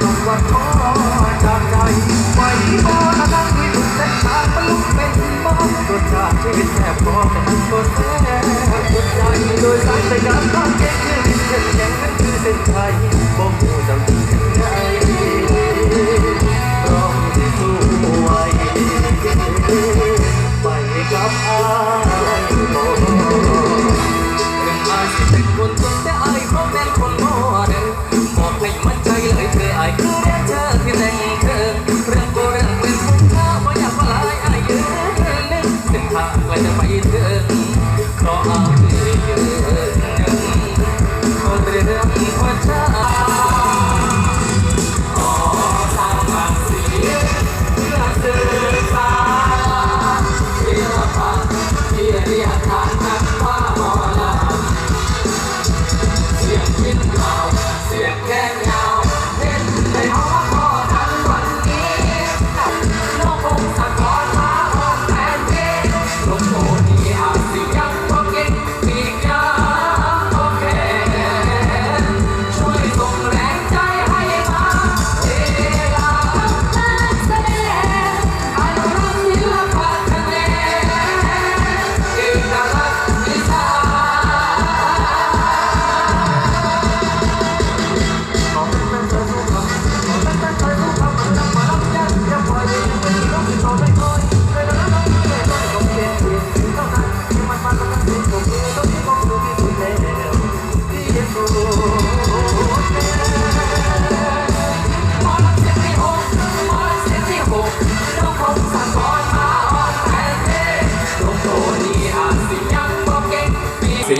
คำว่าท้อจากใจไม่บ่นั่งด้วยทุกเส้นทางบรรลุเป็นบ้านรสชาติชีวิตแทบพอแต่มันก็แซ่บสุดใจโดยสายสยามข้างเก่งคือเส้นแดงนั่นคือเส้นชัยบ่หูจำที่ไหนร้องที่สู้ไว้ไปกับอายบ่ถึงอายสิเป็นคนจนแต่อายขาเป็น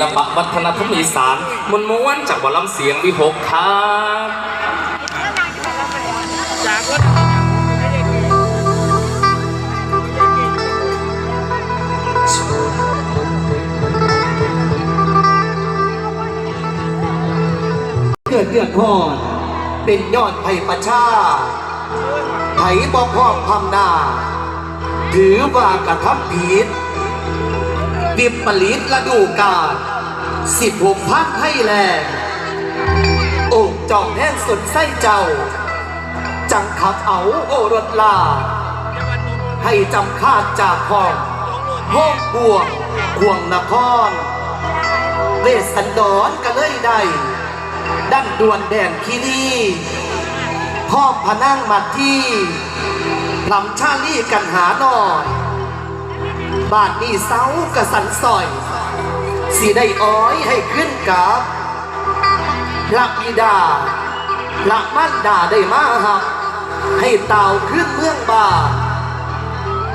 ลปะวัฒนธรรมอีสานมวลม้วนจากหมอลำเสียงวิหกครับจากว่าไม่ได้กินเกิดเดือดร้อนเป็นยอดไผ่ประชาไผ่บอกพร้อมพำนา ถือว่ากระทำผิดวิปริตละดูกาล สิบหกพันให้แลงอกจองแห้งสุดไส้เจ้า จังขับเอาโอรสลา ให้จำคาดจากห้องห้องบวงห่วงนครเวสสันดรก็เลยได้ดั้งดวนแดนคีรีพ่อพนั่งมาที่พลำชาลี่กันหาหน่อย บาทนี้เสากระสันซอย สีได้อ้อยให้ขึ้นกับพระบิดาพระมันดาได้มาหักให้เต่าขึ้นเมืองบา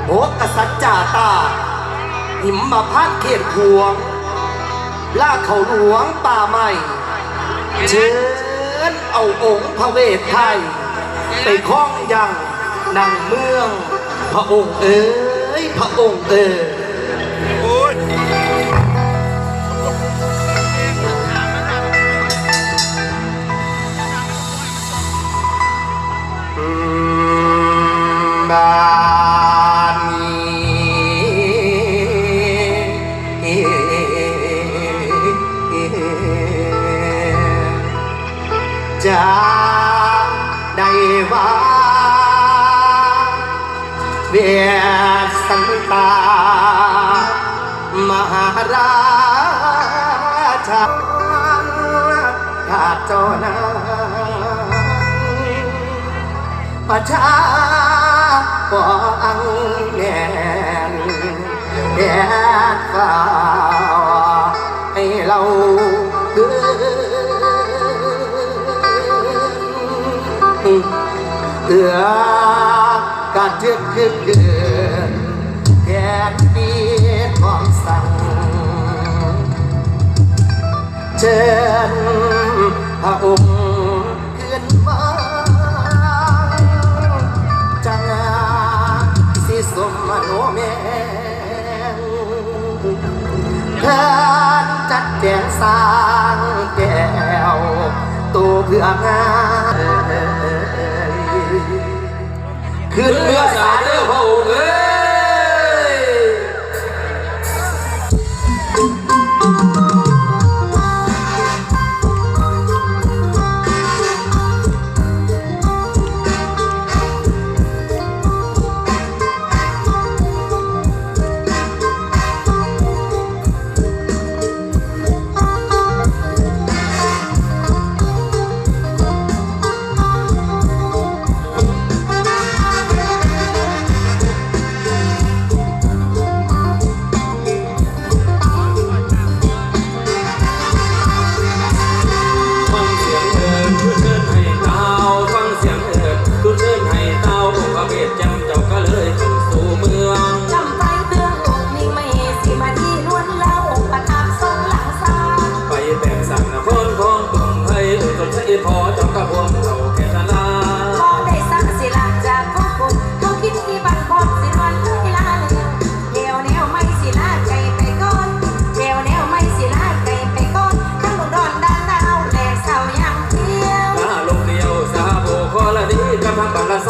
โหกษัตริย์จ่าตา หิมมาพานเขตพวงล่าเขาหลวงป่าใหม่เชิญเอาองค์พระเวทไทย ไปคล้องยังนางเมือง พระองค์เอ๋ยพระองค์เอ๋ยานจะได้ว่าเวียสันตามหาราชาข้าเจ้านาประชา ปองแน่นแดดฟ้าให้เราเกินเอือการเทือกขึ้นเกินแดนดีของสั่งเชิญพระองค์ ดแจงสร้างแก้วตัวเพื่องานขึ้นเมื่อสา รดีกันทำบาร